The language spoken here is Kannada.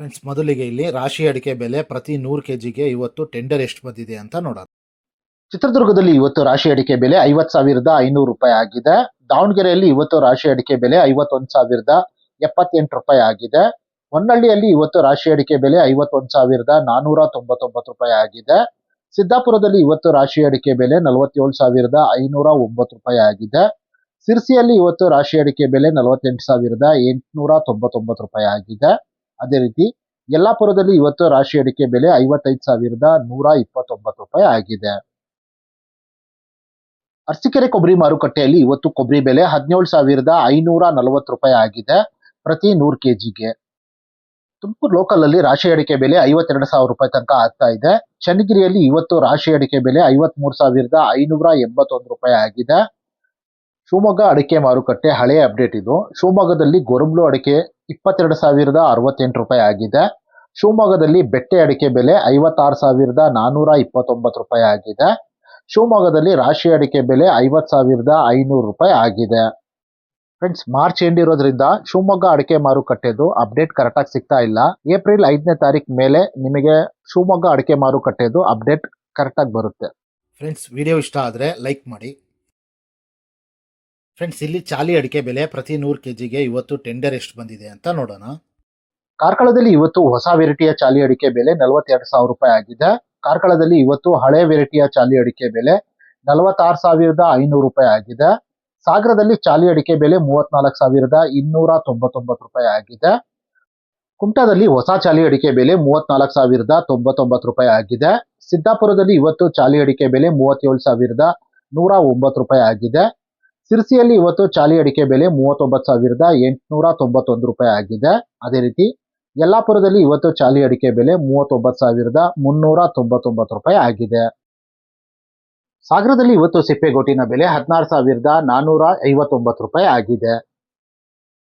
ಫ್ರೆಂಡ್ಸ್ ಮೊದಲಿಗೆ ಇಲ್ಲಿ ರಾಶಿ ಅಡಿಕೆ ಬೆಲೆ ಪ್ರತಿ ನೂರು ಕೆ ಜಿಗೆ ಇವತ್ತು ಟೆಂಡರ್ ಎಷ್ಟು ಬಂದಿದೆ ಅಂತ ನೋಡೋಣ. ಚಿತ್ರದುರ್ಗದಲ್ಲಿ ಇವತ್ತು ರಾಶಿ ಅಡಿಕೆ ಬೆಲೆ ಐವತ್ ಸಾವಿರದ ಐನೂರು ರೂಪಾಯಿ ಆಗಿದೆ. ದಾವಣಗೆರೆಯಲ್ಲಿ ಇವತ್ತು ರಾಶಿ ಅಡಿಕೆ ಬೆಲೆ ಐವತ್ತೊಂದು ಸಾವಿರದ ಎಪ್ಪತ್ತೆಂಟು ರೂಪಾಯಿ ಆಗಿದೆ. ಹೊನ್ನಳ್ಳಿಯಲ್ಲಿ ಇವತ್ತು ರಾಶಿ ಅಡಿಕೆ ಬೆಲೆ ಐವತ್ತೊಂದು ಸಾವಿರದ ನಾನೂರ ತೊಂಬತ್ತೊಂಬತ್ತು ರೂಪಾಯಿ ಆಗಿದೆ. ಸಿದ್ದಾಪುರದಲ್ಲಿ ಇವತ್ತು ರಾಶಿ ಅಡಿಕೆ ಬೆಲೆ ನಲವತ್ತೇಳು ಸಾವಿರದ ಐನೂರ ಒಂಬತ್ತು ರೂಪಾಯಿ ಆಗಿದೆ. ಸಿರ್ಸಿಯಲ್ಲಿ ಇವತ್ತು ರಾಶಿ ಅಡಿಕೆ ಬೆಲೆ ನಲವತ್ತೆಂಟು ಸಾವಿರದ ಎಂಟುನೂರ ತೊಂಬತ್ತೊಂಬತ್ತು ರೂಪಾಯಿ ಆಗಿದೆ. ಅದೇ ರೀತಿ ಯಲ್ಲಾಪುರದಲ್ಲಿ ಇವತ್ತು ರಾಶಿ ಅಡಿಕೆ ಬೆಲೆ ಐವತ್ತೈದು ಸಾವಿರದ ನೂರ ಇಪ್ಪತ್ತೊಂಬತ್ತು ರೂಪಾಯಿ ಆಗಿದೆ. ಅರಸಿಕೆರೆ ಕೊಬ್ಬರಿ ಮಾರುಕಟ್ಟೆಯಲ್ಲಿ ಇವತ್ತು ಕೊಬ್ಬರಿ ಬೆಲೆ ಹದಿನೇಳು ಸಾವಿರದ ಐನೂರ ನಲವತ್ತು ರೂಪಾಯಿ ಆಗಿದೆ ಪ್ರತಿ ನೂರು ಕೆಜಿಗೆ. ತುಮಕೂರು ಲೋಕಲ್ ಅಲ್ಲಿ ರಾಶಿ ಅಡಿಕೆ ಬೆಲೆ ಐವತ್ತೆರಡು ಸಾವಿರ ರೂಪಾಯಿ ತನಕ ಆಗ್ತಾ ಇದೆ. ಚನ್ನಗಿರಿಯಲ್ಲಿ ಇವತ್ತು ರಾಶಿ ಅಡಿಕೆ ಬೆಲೆ ಐವತ್ಮೂರು ಸಾವಿರದ ಐನೂರ ಎಂಬತ್ತೊಂದು ರೂಪಾಯಿ ಆಗಿದೆ. ಶಿವಮೊಗ್ಗ ಅಡಿಕೆ ಮಾರುಕಟ್ಟೆ ಹಳೆಯ ಅಪ್ಡೇಟ್ ಇದು. ಶಿವಮೊಗ್ಗದಲ್ಲಿ ಗೊರಬ್ಲು ಅಡಿಕೆ ಇಪ್ಪತ್ತೆರಡು ಸಾವಿರದ ಅರವತ್ತೆಂಟು ರೂಪಾಯಿ ಆಗಿದೆ. ಶಿವಮೊಗ್ಗದಲ್ಲಿ ಬೆಟ್ಟೆ ಅಡಿಕೆ ಬೆಲೆ ಐವತ್ತಾರು ಸಾವಿರದ ನಾನೂರ ಇಪ್ಪತ್ತೊಂಬತ್ತು ರೂಪಾಯಿ ಆಗಿದೆ. ಶಿವಮೊಗ್ಗದಲ್ಲಿ ರಾಶಿ ಅಡಿಕೆ ಬೆಲೆ ಐವತ್ತು ಸಾವಿರದ ಐನೂರು ರೂಪಾಯಿ ಆಗಿದೆ. ಫ್ರೆಂಡ್ಸ್ ಮಾರ್ಚ್ ಎಂಡ್ ಇರೋದ್ರಿಂದ ಶಿವಮೊಗ್ಗ ಅಡಿಕೆ ಮಾರುಕಟ್ಟೆದು ಅಪ್ಡೇಟ್ ಕರೆಕ್ಟಾಗಿ ಸಿಗ್ತಾ ಇಲ್ಲ. ಏಪ್ರಿಲ್ ಐದನೇ ತಾರೀಕು ಮೇಲೆ ನಿಮಗೆ ಶಿವಮೊಗ್ಗ ಅಡಿಕೆ ಮಾರುಕಟ್ಟೆದು ಅಪ್ಡೇಟ್ ಕರೆಕ್ಟಾಗಿ ಬರುತ್ತೆ. ಫ್ರೆಂಡ್ಸ್ ವಿಡಿಯೋ ಇಷ್ಟ ಆದರೆ ಲೈಕ್ ಮಾಡಿ. ಫ್ರೆಂಡ್ಸ್ ಇಲ್ಲಿ ಚಾಲಿ ಅಡಿಕೆ ಬೆಲೆ ಪ್ರತಿ ನೂರು ಕೆ ಜಿಗೆ ಇವತ್ತು ಟೆಂಡರ್ ಎಷ್ಟು ಬಂದಿದೆ ಅಂತ ನೋಡೋಣ. ಕಾರ್ಕಳದಲ್ಲಿ ಇವತ್ತು ಹೊಸ ವೆರೈಟಿಯ ಚಾಲಿ ಅಡಿಕೆ ಬೆಲೆ ನಲವತ್ತೆರಡು ಸಾವಿರ ರೂಪಾಯಿ ಆಗಿದೆ. ಕಾರ್ಕಳದಲ್ಲಿ ಇವತ್ತು ಹಳೆ ವೆರೈಟಿಯ ಚಾಲಿ ಅಡಿಕೆ ಬೆಲೆ ನಲವತ್ತಾರು ಸಾವಿರದ ಐನೂರು ರೂಪಾಯಿ ಆಗಿದೆ. ಸಾಗರದಲ್ಲಿ ಚಾಲಿ ಅಡಿಕೆ ಬೆಲೆ ಮೂವತ್ನಾಲ್ಕು ಸಾವಿರದ ಇನ್ನೂರ ತೊಂಬತ್ತೊಂಬತ್ತು ರೂಪಾಯಿ ಆಗಿದೆ. ಕುಮಟಾದಲ್ಲಿ ಹೊಸ ಚಾಲಿ ಅಡಿಕೆ ಬೆಲೆ ಮೂವತ್ನಾಲ್ಕು ಸಾವಿರದ ತೊಂಬತ್ತೊಂಬತ್ತು ರೂಪಾಯಿ ಆಗಿದೆ. ಸಿದ್ದಾಪುರದಲ್ಲಿ ಇವತ್ತು ಚಾಲಿ ಅಡಿಕೆ ಬೆಲೆ ಮೂವತ್ತೇಳು ಸಾವಿರದ ನೂರ ಒಂಬತ್ತು ರೂಪಾಯಿ ಆಗಿದೆ. ಸಿರ್ಸಿಯಲ್ಲಿ ಇವತ್ತು ಚಾಲಿ ಅಡಿಕೆ ಬೆಲೆ ಮೂವತ್ತೊಂಬತ್ತು ಸಾವಿರದ ಎಂಟುನೂರ ತೊಂಬತ್ತೊಂದು ರೂಪಾಯಿ ಆಗಿದೆ. ಅದೇ ರೀತಿ ಯಲ್ಲಾಪುರದಲ್ಲಿ ಇವತ್ತು ಚಾಲಿ ಅಡಿಕೆ ಬೆಲೆ ಮೂವತ್ತೊಂಬತ್ತು ಸಾವಿರದ ಮುನ್ನೂರ ತೊಂಬತ್ತೊಂಬತ್ತು ರೂಪಾಯಿ ಆಗಿದೆ. ಸಾಗರದಲ್ಲಿ ಇವತ್ತು ಸಿಪ್ಪೆಗೋಟಿನ ಬೆಲೆ ಹದಿನಾರು ಸಾವಿರದ ನಾನ್ನೂರ ಐವತ್ತೊಂಬತ್ತು ರೂಪಾಯಿ ಆಗಿದೆ.